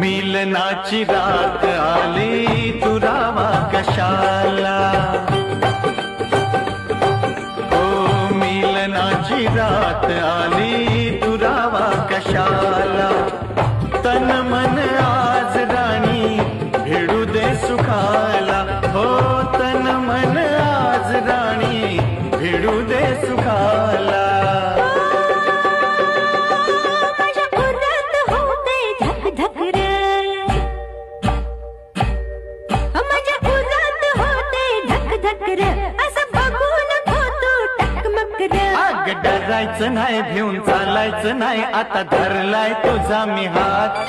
मिलनाची रात आली तुरावा कशाला ओ मिलनाची रात आली तुरावा कशाला तन मन आज राणी भिडू दे सुखाला. हो तन मन आज राणी भिडू दे सुखाला. असं बघून होतो डरायचं नाही भिवून चालायचं नाही आता धरलाय तुझा मी हात.